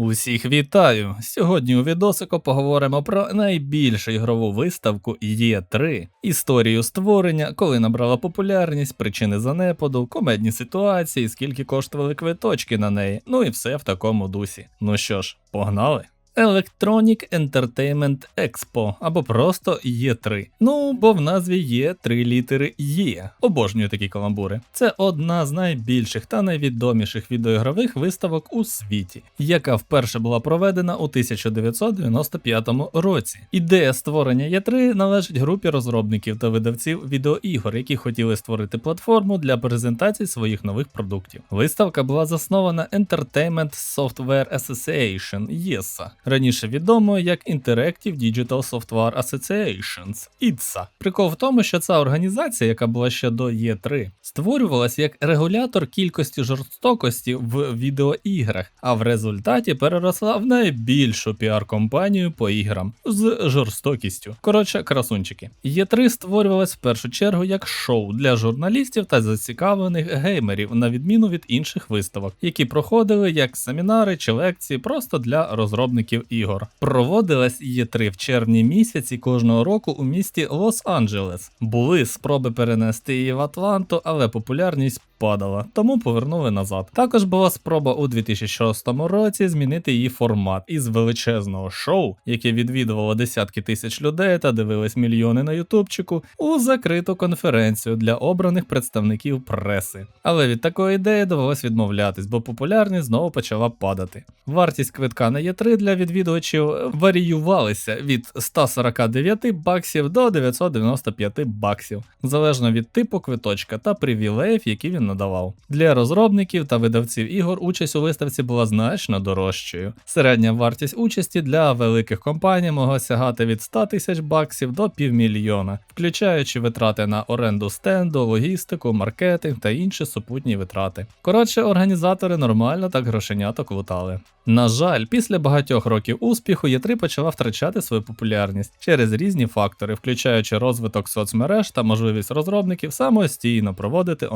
Усіх вітаю! Сьогодні у відосику поговоримо про найбільшу ігрову виставку Є3, історію створення, коли набрала популярність, причини занепаду, комедні ситуації, скільки коштували квиточки на неї, ну і все в такому дусі. Ну що ж, погнали? Electronic Entertainment Expo або просто Є3. Ну, бо в назві є три літери Є. Обожнюю такі каламбури. Це одна з найбільших та найвідоміших відеоігрових виставок у світі, яка вперше була проведена у 1995 році. Ідея створення Є3 належить групі розробників та видавців відеоігор, які хотіли створити платформу для презентації своїх нових продуктів. Виставка була заснована Entertainment Software Association ЄСА, раніше відомо як Interactive Digital Software Associations ITSA. Прикол в тому, що ця організація, яка була ще до Є3, створювалася як регулятор кількості жорстокості в відеоіграх, а в результаті переросла в найбільшу піар-компанію по іграм з жорстокістю. Коротше, красунчики. Є3 створювалась в першу чергу як шоу для журналістів та зацікавлених геймерів, на відміну від інших виставок, які проходили як семінари чи лекції просто для розробників ігор. Проводилась Є3 в червні місяці кожного року у місті Лос-Анджелес. Були спроби перенести її в Атланту, але популярність падала, тому повернули назад. Також була спроба у 2006 році змінити її формат із величезного шоу, яке відвідувало десятки тисяч людей та дивились мільйони на ютубчику, у закриту конференцію для обраних представників преси. Але від такої ідеї довелось відмовлятись, бо популярність знову почала падати. Вартість квитка на Є3 для відвідувачів варіювалася від 149 баксів до 995 баксів, залежно від типу квиточка та привілеїв, які він надавав. Для розробників та видавців ігор участь у виставці була значно дорожчою. Середня вартість участі для великих компаній могла сягати від 100 тисяч баксів до півмільйона, включаючи витрати на оренду стенду, логістику, маркетинг та інші супутні витрати. Коротше, організатори нормально так грошеняток лутали. На жаль, після багатьох років успіху Є3 почала втрачати свою популярність через різні фактори, включаючи розвиток соцмереж та можливість розробників самостійно проводити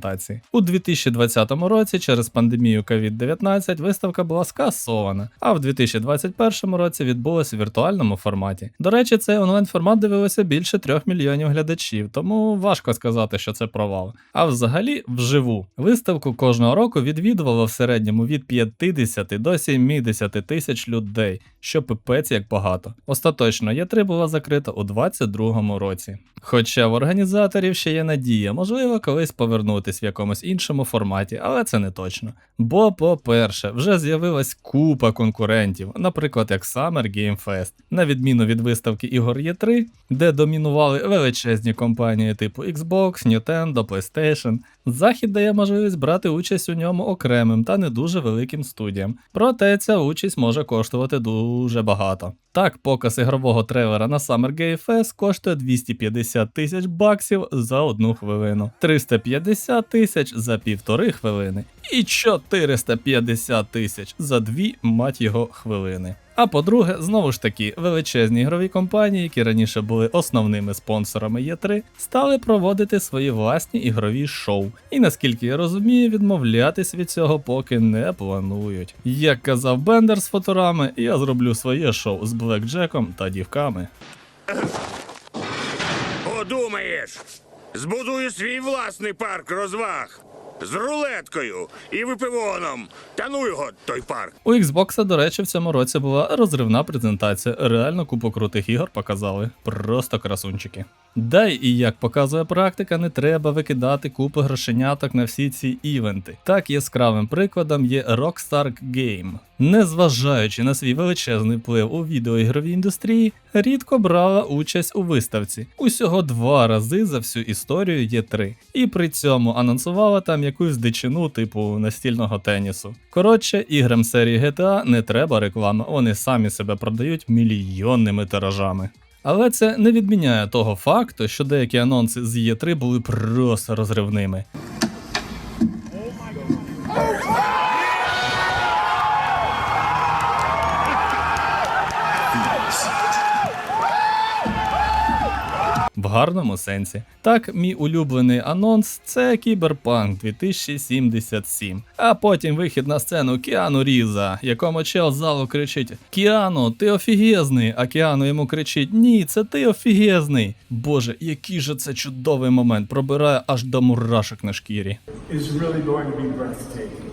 онлайн-презентації. У 2020 році через пандемію COVID-19 виставка була скасована, а в 2021 році відбулася в віртуальному форматі. До речі, цей онлайн-формат дивилося більше 3 мільйонів глядачів, тому важко сказати, що це провал. А взагалі, вживу виставку кожного року відвідувало в середньому від 50 до 70 тисяч людей, що пипець як багато. Остаточно Є3 була закрита у 2022 році. Хоча в організаторів ще є надія, можливо, колись повернутись в якомусь іншому форматі, але це не точно. Бо, по-перше, вже з'явилась купа конкурентів, наприклад, як Summer Game Fest, на відміну від виставки ігор Є3, де домінували величезні компанії типу Xbox, Nintendo, PlayStation. Захід дає можливість брати участь у ньому окремим та не дуже великим студіям. Проте ця участь може коштувати дуже багато. Так, показ ігрового трейлера на Summer Game Fest коштує 250 тисяч баксів за одну хвилину, 350 тисяч за півтори хвилини і 450 тисяч за дві мать його хвилини. А по-друге, знову ж таки, величезні ігрові компанії, які раніше були основними спонсорами Є3, стали проводити свої власні ігрові шоу. І наскільки я розумію, відмовлятись від цього поки не планують. Як казав Бендер з фоторами, я зроблю своє шоу з Блекджеком та дівками. Подумаєш, збудую свій власний парк розваг з рулеткою і випивоном. Та ну його той парк. У Xbox, до речі, в цьому році була розривна презентація. Реально купу крутих ігор показали. Просто красунчики. Дай і як показує практика, не треба викидати купу грошеняток на всі ці івенти. Так яскравим прикладом є Rockstar Game. Незважаючи на свій величезний вплив у відеоігровій індустрії, рідко брала участь у виставці. Усього два рази за всю історію є три. І при цьому анонсувала там якусь дичину типу настільного тенісу. Коротше, іграм серії GTA не треба реклами, вони самі себе продають мільйонними тиражами. Але це не відміняє того факту, що деякі анонси з Є3 були просто розривними. В гарному сенсі. Так, мій улюблений анонс це Кіберпанк 2077. А потім вихід на сцену Кіану Різа, якому чел залу кричить: Кіану, ти офігезний! А Кіану йому кричить: Ні, це ти офігезний. Боже, який же це чудовий момент, пробирає аж до мурашок на шкірі. is really going to be breathtaking.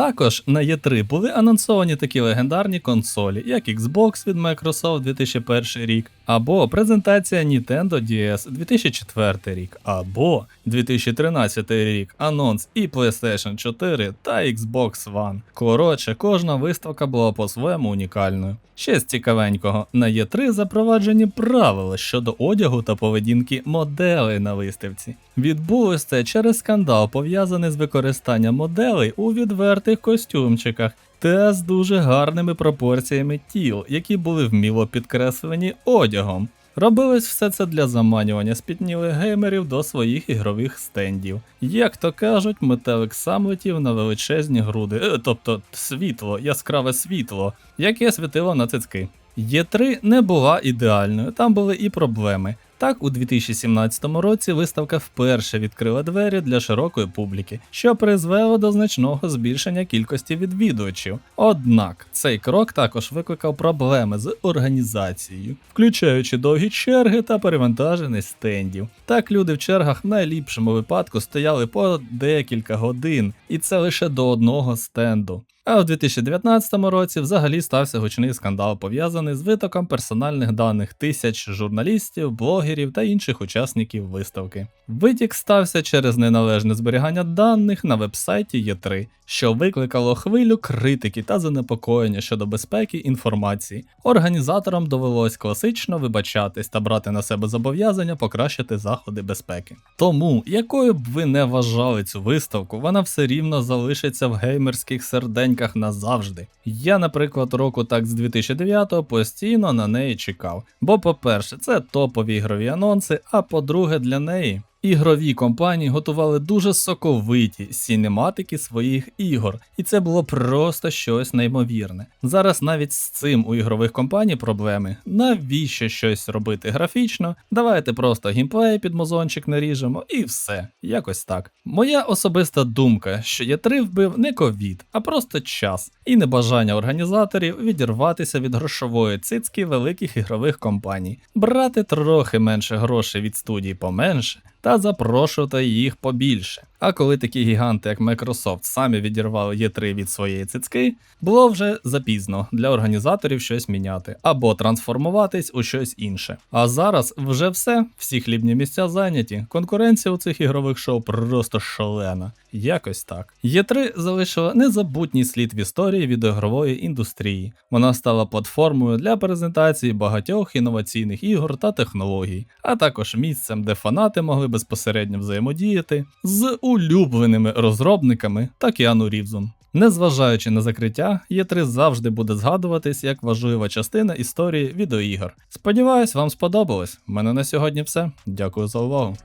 Також на E3 були анонсовані такі легендарні консолі, як Xbox від Microsoft 2001 рік, або презентація Nintendo DS 2004 рік, або 2013 рік анонс і PlayStation 4 та Xbox One. Коротше, кожна виставка була по-своєму унікальною. Ще з цікавенького, на Є3 запроваджені правила щодо одягу та поведінки моделей на виставці. Відбулось це через скандал, пов'язаний з використанням моделей у відвертих костюмчиках та з дуже гарними пропорціями тіл, які були вміло підкреслені одягом. Робилось все це для заманювання спітнілих геймерів до своїх ігрових стендів. Як то кажуть, метелик сам летів на величезні груди, е, тобто світло, яскраве світло, яке світило на цицки. Є3 не була ідеальною, там були і проблеми. Так, у 2017 році виставка вперше відкрила двері для широкої публіки, що призвело до значного збільшення кількості відвідувачів. Однак цей крок також викликав проблеми з організацією, включаючи довгі черги та перевантаженість стендів. Так люди в чергах в найліпшому випадку стояли по декілька годин, і це лише до одного стенду. А в 2019 році взагалі стався гучний скандал, пов'язаний з витоком персональних даних тисяч журналістів, блогерів та інших учасників виставки. Витік стався через неналежне зберігання даних на вебсайті Є3, що викликало хвилю критики та занепокоєння щодо безпеки інформації. Організаторам довелось класично вибачатись та брати на себе зобов'язання покращити заходи безпеки. Тому, якою б ви не вважали цю виставку, вона все рівно залишиться в геймерських серденьках назавжди. Я, наприклад, року так з 2009 постійно на неї чекав. Бо, по-перше, це топові ігрові анонси, а по-друге, для неї. Ігрові компанії готували дуже соковиті сінематики своїх ігор, і це було просто щось неймовірне. Зараз навіть з цим у ігрових компаній проблеми. Навіщо щось робити графічно? Давайте просто геймплей під мозончик наріжемо і все. Якось так. Моя особиста думка, що Є3 вбив не ковід, а просто час і небажання організаторів відірватися від грошової цицьки великих ігрових компаній, брати трохи менше грошей від студій поменше та запрошувати їх побільше. А коли такі гіганти, як Microsoft, самі відірвали Є3 від своєї цицьки, було вже запізно для організаторів щось міняти або трансформуватись у щось інше. А зараз вже все, всі хлібні місця зайняті. Конкуренція у цих ігрових шоу просто шалена. Якось так. Є3 залишила незабутній слід в історії відеоігрової індустрії. Вона стала платформою для презентації багатьох інноваційних ігор та технологій, а також місцем, де фанати могли безпосередньо взаємодіяти з улюбленими розробниками та Кіану Рівзом. Незважаючи на закриття, Є3 завжди буде згадуватись як важлива частина історії відеоігор. Сподіваюсь, вам сподобалось. У мене на сьогодні все. Дякую за увагу.